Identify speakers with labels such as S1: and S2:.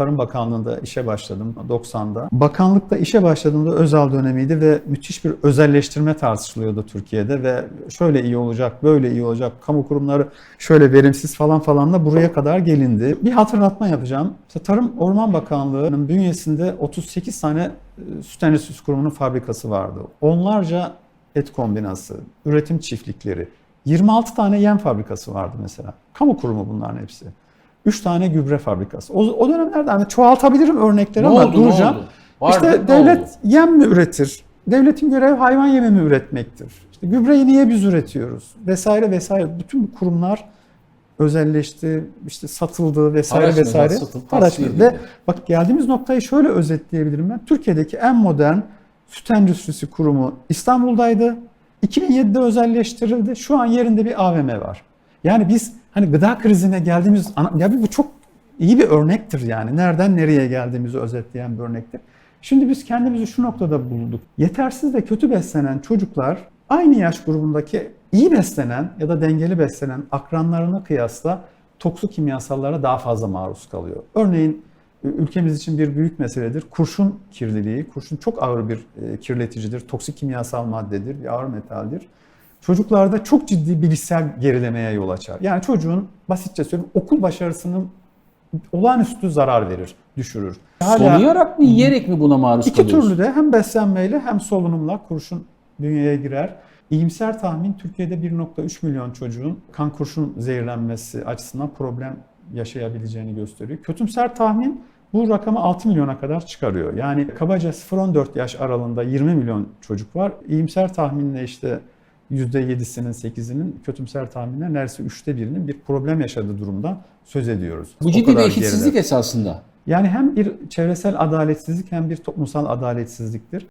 S1: Tarım Bakanlığı'nda işe başladım 90'da. Bakanlıkta işe başladığımda özel dönemiydi ve müthiş bir özelleştirme tartışılıyordu Türkiye'de ve şöyle iyi olacak, böyle iyi olacak, kamu kurumları şöyle verimsiz falan falan da buraya kadar gelindi. Bir hatırlatma yapacağım. Tarım Orman Bakanlığı'nın bünyesinde 38 tane e, süt endüstrisi kurumunun fabrikası vardı. Onlarca et kombinası, üretim çiftlikleri, 26 tane yem fabrikası vardı mesela. Kamu kurumu bunların hepsi. 3 tane gübre fabrikası. O, o dönemlerde hani çoğaltabilirim örnekleri
S2: Ne
S1: ama
S2: oldu, ne
S1: duracağım.
S2: oldu? Vardı,
S1: işte
S2: ne
S1: devlet
S2: oldu?
S1: yem mi üretir? Devletin görevi hayvan yemi mi üretmektir? İşte gübreyi niye biz üretiyoruz? Vesaire vesaire. Bütün bu kurumlar özelleşti, işte satıldı vesaire vesaire.
S2: mezar.
S1: Ve bak geldiğimiz noktayı şöyle özetleyebilirim ben. Türkiye'deki en modern süt endüstrisi kurumu İstanbul'daydı. 2007'de özelleştirildi. Şu an yerinde bir AVM var. Yani biz hani gıda krizine geldiğimiz ya bu çok iyi bir örnektir yani. Nereden nereye geldiğimizi özetleyen bir örnektir. Şimdi biz kendimizi şu noktada bulduk. Yetersiz ve kötü beslenen çocuklar aynı yaş grubundaki iyi beslenen ya da dengeli beslenen akranlarına kıyasla toksik kimyasallara daha fazla maruz kalıyor. Örneğin ülkemiz için bir büyük meseledir. Kurşun kirliliği. Kurşun çok ağır bir e, kirleticidir. Toksik kimyasal maddedir, bir ağır metaldir. Çocuklarda çok ciddi bilişsel gerilemeye yol açar. Yani çocuğun basitçe söyleyeyim okul başarısının olağanüstü zarar verir, düşürür. Hala
S2: Soluyarak mı yiyerek mi buna maruz
S1: iki
S2: kalıyoruz?
S1: türlü de hem beslenmeyle hem solunumla kurşun bünyeye girer. İyimser tahmin Türkiye'de 1.3 milyon çocuğun kan kurşun zehirlenmesi açısından problem yaşayabileceğini gösteriyor. Kötümser tahmin bu rakamı 6 milyona kadar çıkarıyor. Yani kabaca 0-14 yaş aralığında 20 milyon çocuk var. İyimser tahminle işte %7'sinin 8'inin kötümser tahminle neredeyse üçte birinin bir problem yaşadığı durumdan söz ediyoruz.
S2: Bu ciddi bir eşitsizlik
S1: geride.
S2: esasında.
S1: Yani hem bir çevresel adaletsizlik hem bir toplumsal adaletsizliktir.